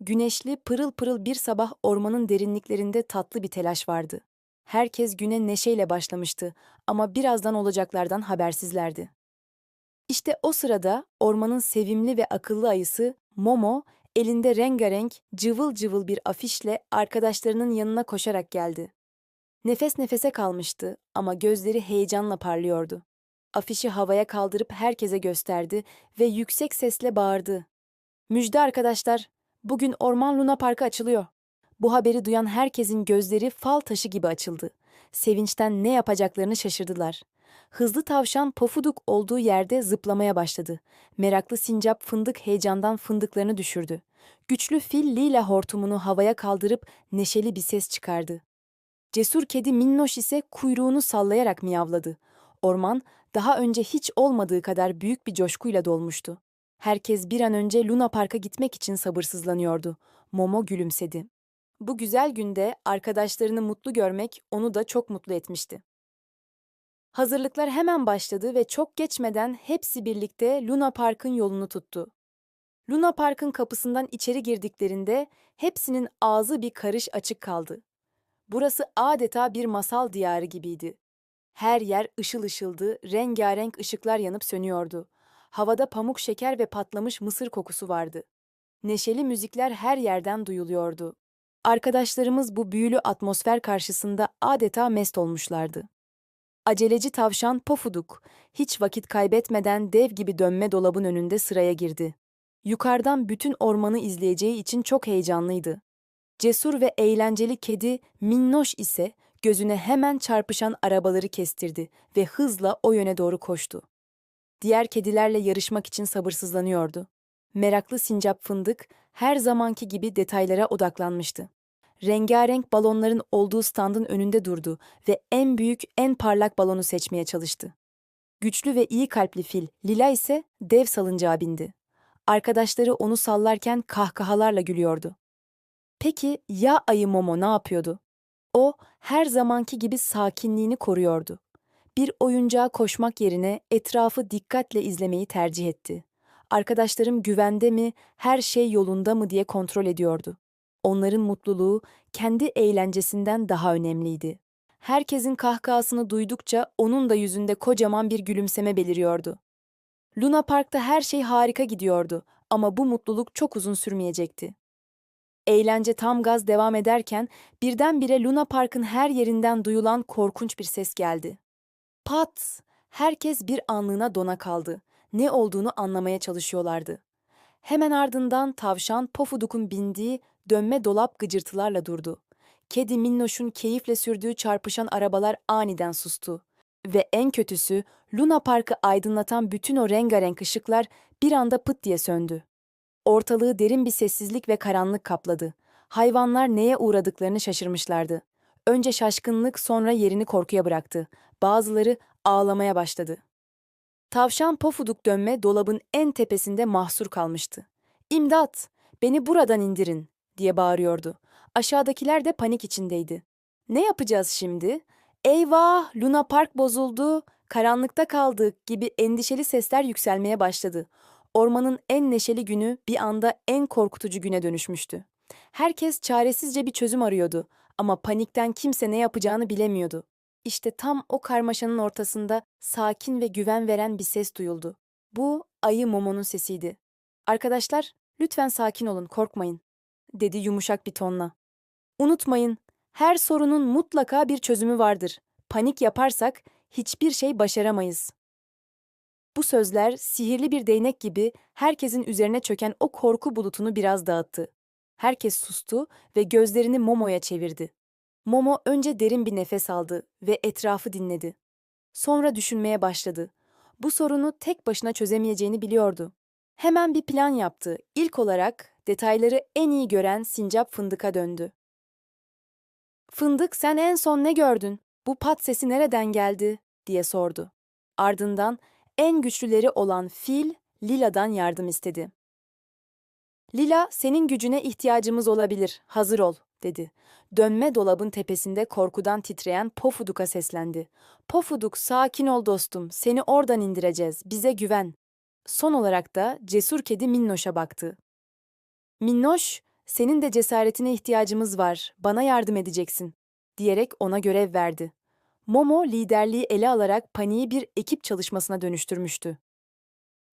Güneşli, pırıl pırıl bir sabah ormanın derinliklerinde tatlı bir telaş vardı. Herkes güne neşeyle başlamıştı ama birazdan olacaklardan habersizlerdi. İşte o sırada ormanın sevimli ve akıllı ayısı Momo elinde rengarenk, cıvıl cıvıl bir afişle arkadaşlarının yanına koşarak geldi. Nefes nefese kalmıştı ama gözleri heyecanla parlıyordu. Afişi havaya kaldırıp herkese gösterdi ve yüksek sesle bağırdı. Müjde arkadaşlar, bugün Orman Luna Parkı açılıyor. Bu haberi duyan herkesin gözleri fal taşı gibi açıldı. Sevinçten ne yapacaklarını şaşırdılar. Hızlı tavşan pofuduk olduğu yerde zıplamaya başladı. Meraklı sincap fındık heyecandan fındıklarını düşürdü. Güçlü fil lila hortumunu havaya kaldırıp neşeli bir ses çıkardı. Cesur kedi Minnoş ise kuyruğunu sallayarak miyavladı. Orman daha önce hiç olmadığı kadar büyük bir coşkuyla dolmuştu. Herkes bir an önce Luna Park'a gitmek için sabırsızlanıyordu. Momo gülümsedi. Bu güzel günde arkadaşlarını mutlu görmek onu da çok mutlu etmişti. Hazırlıklar hemen başladı ve çok geçmeden hepsi birlikte Luna Park'ın yolunu tuttu. Luna Park'ın kapısından içeri girdiklerinde hepsinin ağzı bir karış açık kaldı. Burası adeta bir masal diyarı gibiydi. Her yer ışıl ışıldı, rengarenk ışıklar yanıp sönüyordu. Havada pamuk şeker ve patlamış mısır kokusu vardı. Neşeli müzikler her yerden duyuluyordu. Arkadaşlarımız bu büyülü atmosfer karşısında adeta mest olmuşlardı. Aceleci tavşan Pofuduk, hiç vakit kaybetmeden dev gibi dönme dolabın önünde sıraya girdi. Yukarıdan bütün ormanı izleyeceği için çok heyecanlıydı. Cesur ve eğlenceli kedi Minnoş ise gözüne hemen çarpışan arabaları kestirdi ve hızla o yöne doğru koştu. Diğer kedilerle yarışmak için sabırsızlanıyordu. Meraklı sincap fındık her zamanki gibi detaylara odaklanmıştı. Rengarenk balonların olduğu standın önünde durdu ve en büyük, en parlak balonu seçmeye çalıştı. Güçlü ve iyi kalpli fil Lila ise dev salıncağa bindi. Arkadaşları onu sallarken kahkahalarla gülüyordu. Peki ya ayı Momo ne yapıyordu? O her zamanki gibi sakinliğini koruyordu. Bir oyuncağa koşmak yerine etrafı dikkatle izlemeyi tercih etti. Arkadaşlarım güvende mi, her şey yolunda mı diye kontrol ediyordu. Onların mutluluğu kendi eğlencesinden daha önemliydi. Herkesin kahkahasını duydukça onun da yüzünde kocaman bir gülümseme beliriyordu. Luna Park'ta her şey harika gidiyordu ama bu mutluluk çok uzun sürmeyecekti. Eğlence tam gaz devam ederken birdenbire Luna Park'ın her yerinden duyulan korkunç bir ses geldi. Pat! Herkes bir anlığına dona kaldı. Ne olduğunu anlamaya çalışıyorlardı. Hemen ardından tavşan Pofuduk'un bindiği dönme dolap gıcırtılarla durdu. Kedi Minnoş'un keyifle sürdüğü çarpışan arabalar aniden sustu. Ve en kötüsü Luna Park'ı aydınlatan bütün o rengarenk ışıklar bir anda pıt diye söndü. Ortalığı derin bir sessizlik ve karanlık kapladı. Hayvanlar neye uğradıklarını şaşırmışlardı. Önce şaşkınlık sonra yerini korkuya bıraktı. Bazıları ağlamaya başladı. Tavşan pofuduk dönme dolabın en tepesinde mahsur kalmıştı. İmdat! Beni buradan indirin! diye bağırıyordu. Aşağıdakiler de panik içindeydi. Ne yapacağız şimdi? Eyvah! Luna Park bozuldu! Karanlıkta kaldık gibi endişeli sesler yükselmeye başladı. Ormanın en neşeli günü bir anda en korkutucu güne dönüşmüştü. Herkes çaresizce bir çözüm arıyordu ama panikten kimse ne yapacağını bilemiyordu. İşte tam o karmaşanın ortasında sakin ve güven veren bir ses duyuldu. Bu ayı Momo'nun sesiydi. Arkadaşlar, lütfen sakin olun, korkmayın, dedi yumuşak bir tonla. Unutmayın, her sorunun mutlaka bir çözümü vardır. Panik yaparsak hiçbir şey başaramayız. Bu sözler sihirli bir değnek gibi herkesin üzerine çöken o korku bulutunu biraz dağıttı. Herkes sustu ve gözlerini Momo'ya çevirdi. Momo önce derin bir nefes aldı ve etrafı dinledi. Sonra düşünmeye başladı. Bu sorunu tek başına çözemeyeceğini biliyordu. Hemen bir plan yaptı. İlk olarak detayları en iyi gören sincap fındıka döndü. Fındık sen en son ne gördün? Bu pat sesi nereden geldi? diye sordu. Ardından en güçlüleri olan fil Lila'dan yardım istedi. Lila, senin gücüne ihtiyacımız olabilir, hazır ol, dedi. Dönme dolabın tepesinde korkudan titreyen Pofuduk'a seslendi. Pofuduk, sakin ol dostum, seni oradan indireceğiz, bize güven. Son olarak da cesur kedi Minnoş'a baktı. Minnoş, senin de cesaretine ihtiyacımız var, bana yardım edeceksin, diyerek ona görev verdi. Momo liderliği ele alarak paniği bir ekip çalışmasına dönüştürmüştü.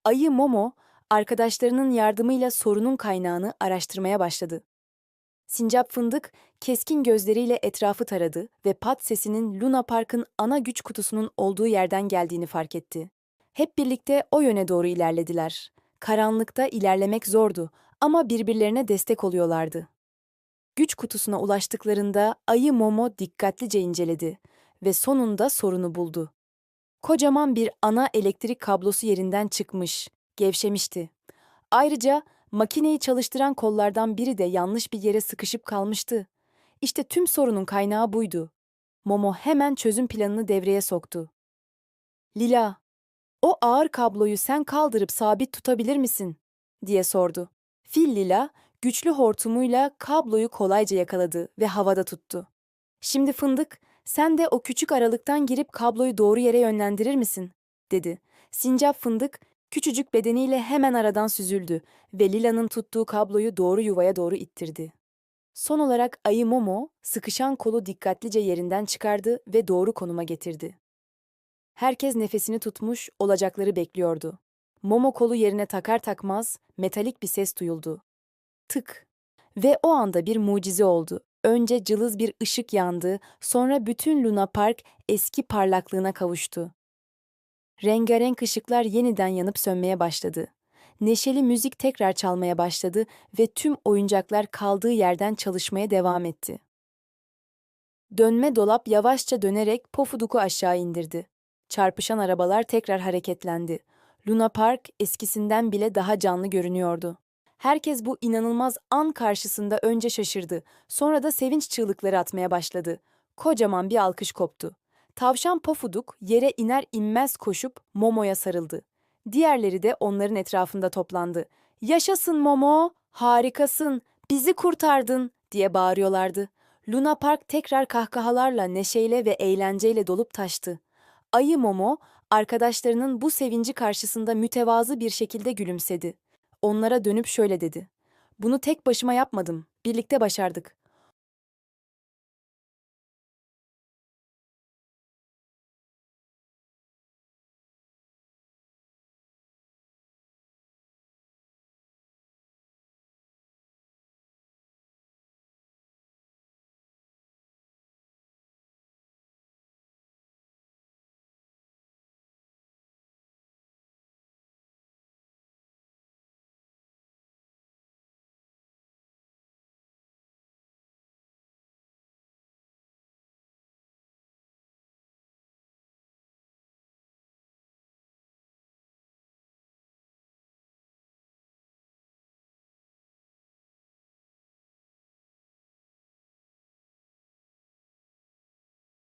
Ayı Momo, arkadaşlarının yardımıyla sorunun kaynağını araştırmaya başladı. Sincap Fındık, keskin gözleriyle etrafı taradı ve pat sesinin Luna Park'ın ana güç kutusunun olduğu yerden geldiğini fark etti. Hep birlikte o yöne doğru ilerlediler. Karanlıkta ilerlemek zordu ama birbirlerine destek oluyorlardı. Güç kutusuna ulaştıklarında Ayı Momo dikkatlice inceledi ve sonunda sorunu buldu. Kocaman bir ana elektrik kablosu yerinden çıkmış, gevşemişti. Ayrıca makineyi çalıştıran kollardan biri de yanlış bir yere sıkışıp kalmıştı. İşte tüm sorunun kaynağı buydu. Momo hemen çözüm planını devreye soktu. Lila, o ağır kabloyu sen kaldırıp sabit tutabilir misin? diye sordu. Fil Lila, güçlü hortumuyla kabloyu kolayca yakaladı ve havada tuttu. Şimdi fındık, sen de o küçük aralıktan girip kabloyu doğru yere yönlendirir misin? dedi. Sincap fındık, küçücük bedeniyle hemen aradan süzüldü ve Lila'nın tuttuğu kabloyu doğru yuvaya doğru ittirdi. Son olarak ayı Momo, sıkışan kolu dikkatlice yerinden çıkardı ve doğru konuma getirdi. Herkes nefesini tutmuş, olacakları bekliyordu. Momo kolu yerine takar takmaz, metalik bir ses duyuldu. Tık. Ve o anda bir mucize oldu. Önce cılız bir ışık yandı, sonra bütün Luna Park eski parlaklığına kavuştu. Rengarenk ışıklar yeniden yanıp sönmeye başladı. Neşeli müzik tekrar çalmaya başladı ve tüm oyuncaklar kaldığı yerden çalışmaya devam etti. Dönme dolap yavaşça dönerek Pofuduk'u aşağı indirdi. Çarpışan arabalar tekrar hareketlendi. Luna Park eskisinden bile daha canlı görünüyordu. Herkes bu inanılmaz an karşısında önce şaşırdı, sonra da sevinç çığlıkları atmaya başladı. Kocaman bir alkış koptu. Tavşan Pofuduk yere iner inmez koşup Momo'ya sarıldı. Diğerleri de onların etrafında toplandı. Yaşasın Momo, harikasın, bizi kurtardın diye bağırıyorlardı. Luna Park tekrar kahkahalarla, neşeyle ve eğlenceyle dolup taştı. Ayı Momo, arkadaşlarının bu sevinci karşısında mütevazı bir şekilde gülümsedi. Onlara dönüp şöyle dedi. Bunu tek başıma yapmadım, birlikte başardık.